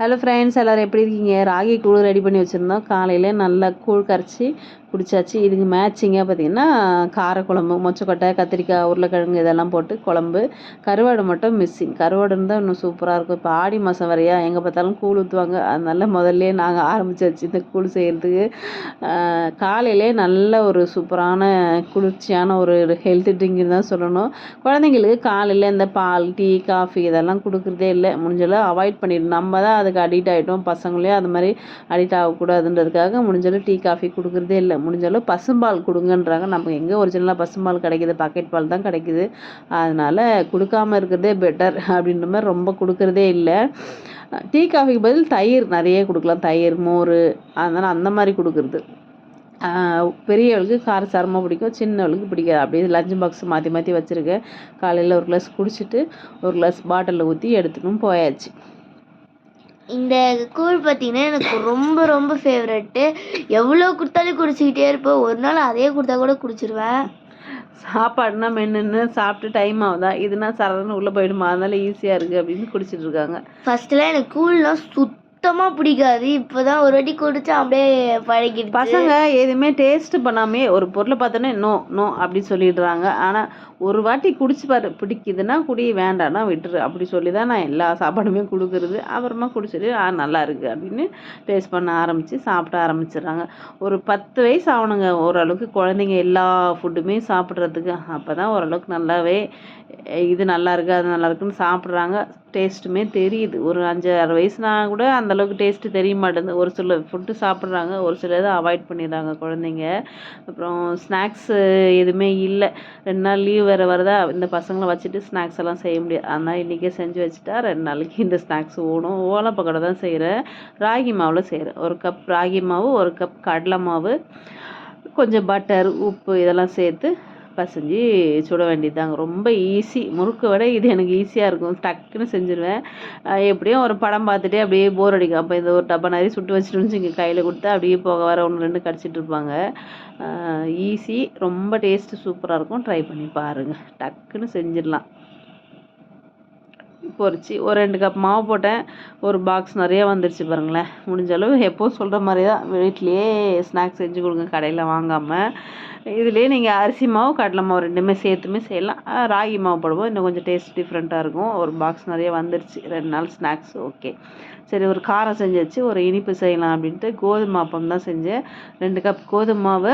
Hello friends எல்லோரும் எப்படி இருக்கீங்க? ராகி கூழ் ரெடி பண்ணி வச்சுருந்தோம். காலையில் நல்லா கூழ் கரைச்சி குடித்தாச்சு இதுக்கு மேட்சிங்காக பார்த்திங்கன்னா காரக்குழம்பு மொச்சக்கொட்டை கத்திரிக்காய் உருளைக்கிழங்கு இதெல்லாம் போட்டு குழம்பு. கருவாடு மட்டும் மிஸ்ஸிங் கருவாடு இருந்தால் இன்னும் சூப்பராக இருக்கும். இப்போ ஆடி மாதம் வரையா எங்கே பார்த்தாலும் கூழ் ஊற்றுவாங்க அதனால முதல்ல நாங்கள் ஆரம்பிச்சாச்சு இந்த கூழ் செய்கிறதுக்கு காலையிலே நல்ல ஒரு சூப்பரான குளிர்ச்சியான ஒரு ஹெல்த் ட்ரிங்க்னு தான் சொல்லணும். குழந்தைங்களுக்கு காலையில் இந்த பால் டீ காஃபி இதெல்லாம் கொடுக்குறதே இல்லை. முடிஞ்சளவு அவாய்ட் பண்ணிடணும். நம்ம தான் அதுக்கு அடிக்ட் ஆகிட்டோம் பசங்களையும் அது மாதிரி அடிக்ட் ஆகக்கூடாதுன்றதுக்காக முடிஞ்சளவு டீ காஃபி கொடுக்குறதே இல்லை. முடிஞ்சளவு பசும்பால் கொடுங்கன்றாங்க. நமக்கு எங்கே ஒரிஜினலாக பசும்பால் கிடைக்கிது? பாக்கெட் பால் தான் கிடைக்கிது. அதனால் கொடுக்காம இருக்கிறதே பெட்டர் அப்படின்ற மாதிரி ரொம்ப கொடுக்குறதே இல்லை. டீ காஃபிக்கு பதில் தயிர். நிறைய கொடுக்கலாம். தயிர் மோர் அதனால் அந்த மாதிரி கொடுக்குறது. பெரியவளுக்கு காரசாரமாக பிடிக்கும். சின்னவளுக்கு பிடிக்காது. அப்படியே லஞ்ச் பாக்ஸ் மாற்றி மாற்றி வச்சுருக்கேன். காலையில் ஒரு கிளாஸ் குடிச்சிட்டு ஒரு கிளாஸ் பாட்டிலில் ஊற்றி எடுத்துக்கணும் போயாச்சு. இந்த கூழ் பார்த்தீங்கன்னா எனக்கு ரொம்ப ரொம்ப ஃபேவரெட்டு எவ்வளோ கொடுத்தாலும் குடிச்சிக்கிட்டே இருப்பேன். ஒரு நாள் அதே கொடுத்தா கூட குடிச்சிருவேன். சாப்பாடுனா மென்னுன்னு சாப்பிட்டு டைம் ஆகுதா? இதுனா சரன்னு உள்ளே போயிடுமா? அதனால ஈஸியாக இருக்குது அப்படின்னு குடிச்சிட்டு இருக்காங்க. ஃபர்ஸ்ட்லாம் எனக்கு கூழ்லாம் சுத்தமாக பிடிக்காது. இப்போ தான் ஒரு வாட்டி குடிச்சா அப்படியே பழகிட்டு பசங்க எதுவுமே டேஸ்ட் பண்ணாமே ஒரு பொருளை பார்த்தோன்னே நோ நோ அப்படி சொல்லிடுறாங்க. ஆனால் ஒரு வாட்டி குடிச்சு பாரு பிடிக்குதுன்னா குடி வேண்டாம்னா விட்டுரு. அப்படி சொல்லி தான் நான் எல்லா சாப்பாடுமே கொடுக்குறது. அப்புறமா குடிச்சிட்டு ஆ நல்லா இருக்குது அப்படின்னு டேஸ்ட் பண்ண ஆரம்பித்து சாப்பிட ஆரம்பிச்சிடுறாங்க. ஒரு பத்து வயசு ஆகணுங்க ஓரளவுக்கு குழந்தைங்க எல்லா ஃபுட்டுமே சாப்பிட்றதுக்கு. அப்போ தான் ஓரளவுக்கு நல்லாவே இது நல்லா இருக்குது அது நல்லா இருக்குன்னு சாப்பிட்றாங்க. டேஸ்ட்டுமே தெரியுது. ஒரு அஞ்சு ஆறு வயசுனா கூட அந்த அந்தளவுக்கு டேஸ்ட்டு தெரிய மாட்டேங்குது. ஒரு சில ஃபுட்டு சாப்பிட்றாங்க ஒரு சில இதை அவாய்ட் பண்ணிடுறாங்க குழந்தைங்க. அப்புறம் ஸ்நாக்ஸு எதுவுமே இல்லை. ரெண்டு நாள் லீவ் வேறு வரதா? இந்த பசங்களை வச்சுட்டு ஸ்நாக்ஸ் எல்லாம் செய்ய முடியாது. அதனால் இன்றைக்கே செஞ்சு வச்சுட்டா ரெண்டு நாளைக்கு இந்த ஸ்நாக்ஸ் ஓடும் ஓலை பக்கோட தான் செய்கிறேன் ராகி மாவில் செய்கிறேன் ஒரு கப் ராகி மாவு ஒரு கப் கடலை மாவு கொஞ்சம் பட்டர் உப்பு இதெல்லாம் சேர்த்து பசைஞ்சு சுட வேண்டியதுதாங்க. ரொம்ப ஈஸி முறுக்கு விட இது எனக்கு ஈஸியாக இருக்கும். டக்குன்னு செஞ்சுருவேன். எப்படியும் ஒரு படம் பார்த்துட்டே அப்படியே போர் அடிக்கும். அப்போ இந்த ஒரு டப்பா நிறைய சுட்டு வச்சுட்டு இங்கே கையில் கொடுத்தா அப்படியே போக வர ஒன்று ரெண்டு கடிச்சிட்டு இருப்பாங்க. ஈஸி ரொம்ப டேஸ்ட்டு சூப்பராக இருக்கும். ட்ரை பண்ணி பாருங்கள் டக்குன்னு செஞ்சிடலாம். பொரிச்சு ஒரு ரெண்டு கப் மாவு போட்டேன். ஒரு பாக்ஸ் நிறைய வந்துருச்சு பாருங்களேன். முடிஞ்ச அளவு எப்போவும் சொல்கிற மாதிரி தான் வீட்லேயே ஸ்நாக்ஸ் செஞ்சு கொடுங்க கடையில் வாங்காமல் இதுலேயே நீங்கள் அரிசி மாவு கடலை மாவு ரெண்டுமே சேர்த்துமே செய்யலாம். ராகி மாவு போடுவோம் இன்னும் கொஞ்சம் டேஸ்ட் டிஃப்ரெண்ட்டாக இருக்கும். ஒரு பாக்ஸ் நிறைய வந்துருச்சு. ரெண்டு நாள் ஸ்நாக்ஸ் ஓகே சரி ஒரு காரம் செஞ்சு வச்சு ஒரு இனிப்பு செய்யலாம் அப்படின்ட்டு கோதுமை அப்பம் தான் செஞ்சேன். ரெண்டு கப் கோதுமை மாவு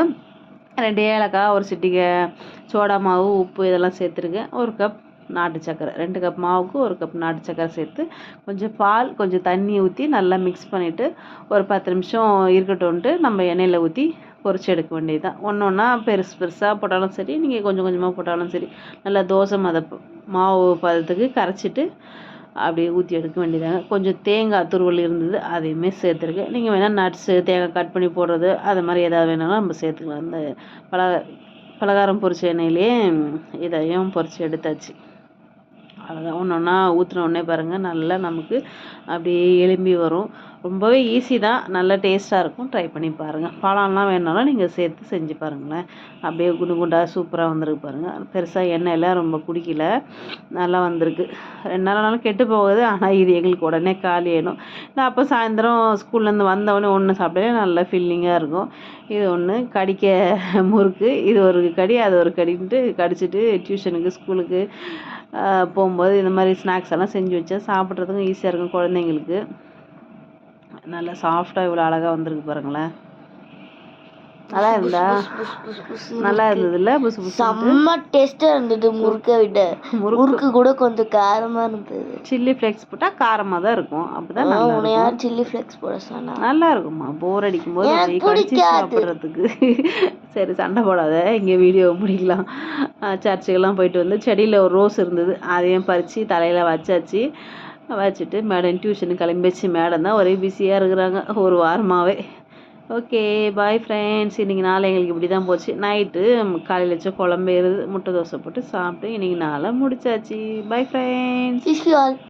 ரெண்டு ஏலக்காய் ஒரு சிட்டிகை சோடா மாவு உப்பு இதெல்லாம் சேர்த்துருக்கேன். ஒரு கப் நாட்டு சக்கரை. ரெண்டு கப் மாவுக்கு ஒரு கப் நாட்டு சக்கரை சேர்த்து கொஞ்சம் பால் கொஞ்சம் தண்ணி ஊற்றி நல்லா மிக்ஸ் பண்ணிவிட்டு ஒரு பத்து நிமிஷம் இருக்கட்டும்ன்ட்டு நம்ம எண்ணெயில் ஊற்றி பொறிச்சு எடுக்க வேண்டியது தான் ஒன்று ஒன்றா பெருசு பெருசாக போட்டாலும் சரி நீங்கள் கொஞ்சம் கொஞ்சமாக போட்டாலும் சரி நல்லா தோசை மத மாவு பதத்துக்கு கரைச்சிட்டு அப்படியே ஊற்றி எடுக்க வேண்டியதாங்க கொஞ்சம் தேங்காய் துருவல் இருந்தது அதையுமே சேர்த்துருக்கேன். நீங்கள் வேணால் நட்ஸு தேங்காய் கட் பண்ணி போடுறது அது மாதிரி எதாவது வேணாலும் நம்ம சேர்த்துக்கலாம். அந்த பலகா பலகாரம் பொரிச்ச எண்ணெயிலே இதையும் பொரித்து எடுத்தாச்சு. அவ்வளோதான் ஒன்று ஒன்றா ஊற்றின உடனே பாருங்கள் நல்லா நமக்கு அப்படியே எலும்பி வரும். ரொம்பவே ஈஸி தான். நல்லா டேஸ்ட்டாக இருக்கும். ட்ரை பண்ணி பாருங்கள் பழம்லாம் வேணாலும் நீங்கள் சேர்த்து செஞ்சு பாருங்களேன். அப்படியே குண்டு குண்டாக சூப்பராக வந்திருக்கு பாருங்கள் பெருசாக எண்ணெயெல்லாம் ரொம்ப குடிக்கல. நல்லா வந்திருக்கு. ரெண்டு நாளானாலும் கெட்டு போகுது. ஆனால் இது எங்களுக்கு உடனே காலி ஆகிடும் நான் அப்போ சாயந்தரம் ஸ்கூல்லேருந்து வந்தவொடனே ஒன்று சாப்பிடவே நல்லா ஃபீல்லிங்காக இருக்கும். இது ஒன்று கடிக்க முறுக்கு இது ஒரு கடி அது ஒரு கடின்ட்டு கடிச்சிட்டு டியூஷனுக்கு ஸ்கூலுக்கு போகும்போது இந்த மாதிரி ஸ்நாக்ஸ் எல்லாம் செஞ்சு வச்சா சாப்பிட்றதுக்கும் ஈஸியாக இருக்கும் குழந்தைங்களுக்கு. நல்லா சாஃப்டாக இவ்வளோ அழகாக வந்திருக்கு பாருங்களேன். நல்லா இருந்தா நல்லா இருந்ததுல்ல? புசு புசு செம்ம டேஸ்ட்டாக இருந்தது முறுக்கை விட. முறுக்கு. கூட கொஞ்சம் காரமாக இருந்தது. சில்லி ஃப்ளேக்ஸ் போட்டால் காரமாக தான் இருக்கும். அப்பதான் நல்லா உன்னை யார் சில்லி ஃப்ளேக்ஸ் போட சொன்னா? நல்லா இருக்கும்மா. போர் அடிக்கும் போது கடிச்சு சாப்பிட்றதுக்கு. சரி சண்டை போடாத. இங்கே வீடியோ முடிக்கலாம். சர்ச்சுக்கெல்லாம் போயிட்டு வந்து செடியில் ஒரு ரோஸ் இருந்தது. அதையும் பறித்து தலையில் வச்சாச்சு. வச்சுட்டு மேடம் டியூஷனுக்கு கிளம்பிச்சு மேடம் தான் ஒரே பிஸியாக இருக்கிறாங்க. ஒரு வாரமாகவே ஓகே பாய் ஃப்ரெண்ட்ஸ் இன்றைக்கி நாள் எங்களுக்கு இப்படி தான் போச்சு. நைட்டு காலையில் வச்சு குழம்பு முட்டை தோசை போட்டு சாப்பிட்டு இன்றைக்கி நாளை முடிச்சாச்சு. Bye friends